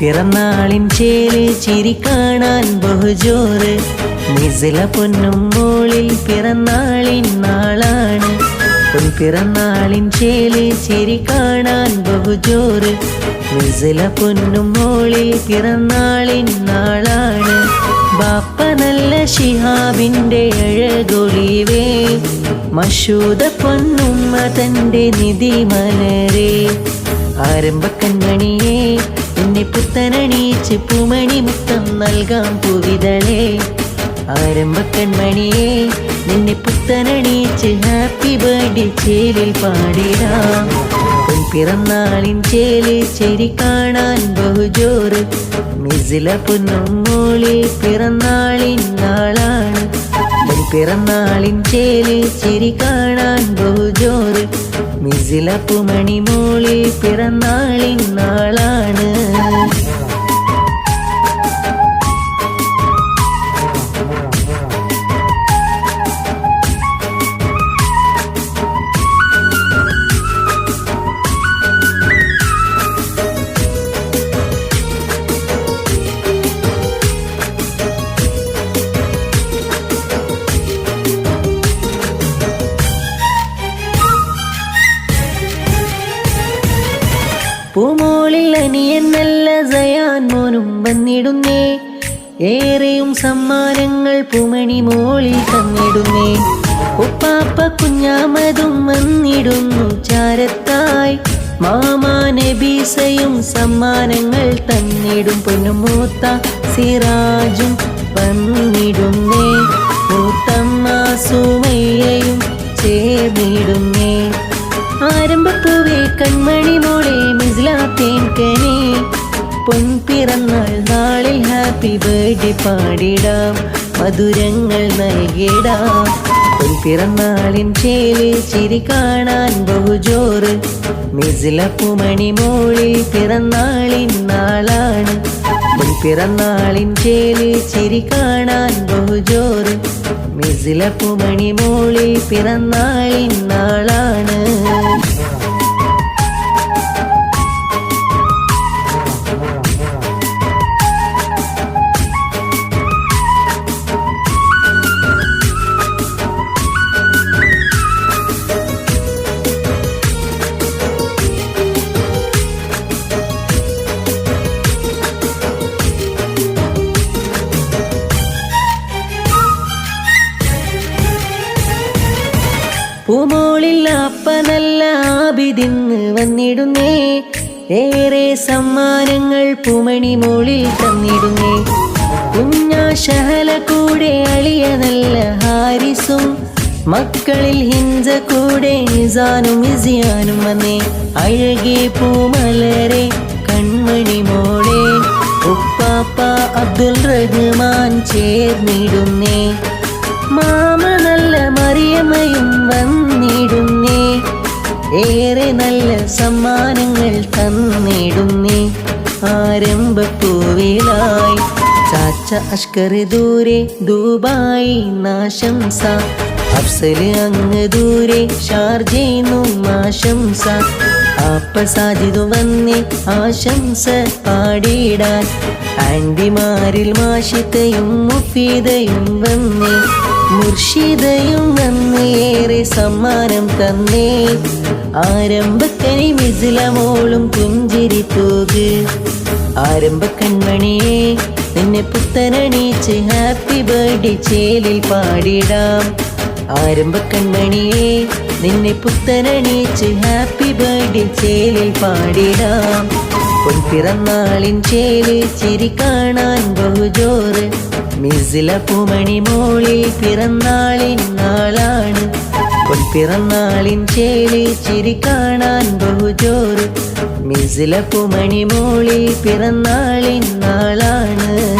പിറന്നാളിൻ ചേലിൽ ചിരി കാണാൻ ബഹുജോറ്. മിസില പൊന്നും മോളിൽ പിറന്നാളിൻ നാളാണ്. പൊൻ പിറന്നാളിൻ ചേൽ ചിരി കാണാൻ ബഹുജോറ്. മിസില പൊന്നും മോളിൽ പിറന്നാളിൻ നാളാണ്. ബാപ്പ നല്ല ഷിഹാബിന്റെ അഴകൊളിവേ. മഷൂദ പൊന്നുമ്മ തന്റെ നിധി മലരേ ആരംഭക്കൺമണിയേ പുത്തനണീച്ച് പൂമണി മുത്തം നൽകാം പൂവിതളേ. ആരംഭക്കൺമണിയേ നിന്നെ പുത്തനണീച്ച് ഹാപ്പി ബർത്ത്ഡേ ചേലിൽ പാടിടാം. പിറന്നാളിൻ ചേൽ ചെരി കാണാൻ ബഹുജോറ്. മിസില പൊന്നും മോളിൽ പിറന്നാളിൻ നാളാണ്. പിറന്നാളിൻ ചേൽ ചെരി കാണാൻ ബഹുജോറ്. മിസില പുമണി മോളിൽ പിറന്നാളിൻ നാളാണ്. പൂമോളിൽ അനിയൻ നല്ല സയാൻ മോനും വന്നിടുന്നേ. ഏറെയും സമ്മാനങ്ങൾ പൂമണി മോളിൽ തന്നിടുന്നേ. ഉപ്പാപ്പ കുഞ്ഞാമതും വന്നിടുന്നു ചാരത്തായി. മാമാ നബീസയും സമ്മാനങ്ങൾ തന്നിടും. പൊന്നുമൂത്ത സിറാജും വന്നിടുന്നേ. മൂത്തമ്മ സുമയ്യയും ചേർന്നിടുന്നേ. ആരംഭപ്പൂവേ കൺമണി മോളെ മിസ്ലാത്തേൻ കനെ പൊൻ പിറന്നാൾ നാളിൽ ഹാപ്പി ബർത്ത്ഡേ പാടിടാം. മധുരങ്ങൾ നൽകിടാം. പൊൻ പിറന്നാളിൻ ചേൽ ചിരി കാണാൻ ബഹുജോറ്. മിസിലപ്പുമണി പൂമണി മോളി പിറന്നാളിൻ നാളാണ്. പൊൻ പിറന്നാളിൻ ചേലിൽ ചിരി കാണാൻ ബഹുജോറ്. മിസിലപ്പുമണി പൂമണി മോളി പിറന്നാളിൻ നാളാണ്. പൂമോളിൽ അപ്പനല്ല ആബിദിന്ന് വന്നിടുന്നേ. ഏറെ സമ്മാനങ്ങൾ പൂമണി മോളിൽ തന്നിടുന്നേ. കുഞ്ഞാ ശഹല കൂടെ അളിയ നല്ല ഹാരിസും മക്കളിൽ ഹിഞ്ച കൂടെ നിസാനും ഇസിയാനും വന്നേ. അഴകെ പൂമലരെ കൺമണി മോളെ ഉപ്പാപ്പ അബ്ദുൽ റഹ്മാൻ ചേർന്നിടുന്നേ. മാമ നല്ല മറിയമ്മയും വന്നിടുന്നേ. ഏറെ നല്ല സമ്മാനങ്ങൾ തന്നിടുന്നേ. ആരംഭപ്പൂവിലായി ചാച്ച അഷ്കറി ദൂരെ ദുബായി നാശംസ അഫ്സൽ അങ്ങ് ദൂരെ ഷാർജയുന്നു ആശംസ അപ്പ സാജിദു വന്നി ആശംസ പാടിയിടാൻ. ആന്റിമാരിൽ മാഷിത്തയും മുഫീതയും വന്നി. മുർഷിദയും ഏറെ സമ്മാനം തന്നേ. ആരംഭക്കനി മിസിലമോളും പുഞ്ചിരി തൂക്. ആരംഭക്കൺമണിയെ നിന്നെ പുത്തനണീച്ച് ഹാപ്പി ബർത്ത്ഡേ ചേലിൽ പാടിടാം. ആരംഭക്കൺമണിയെ നിന്നെ പുത്തനണിച്ച് ഹാപ്പി ബർത്ത്ഡേ ചേലിൽ പാടിടാം. പൊൻ പിറന്നാളിൻ ചേൽ ചിരി കാണാൻ ബഹുജോറ്. മിസില പൂമണി മോളിൽ പിറന്നാളിൻ നാളാണ്. പൊൻ പിറന്നാളിൻ ചേൽ ചിരി കാണാൻ ബഹുജോറ്. മിസില പൂമണി മോളിൽ പിറന്നാളിൻ നാളാണ്.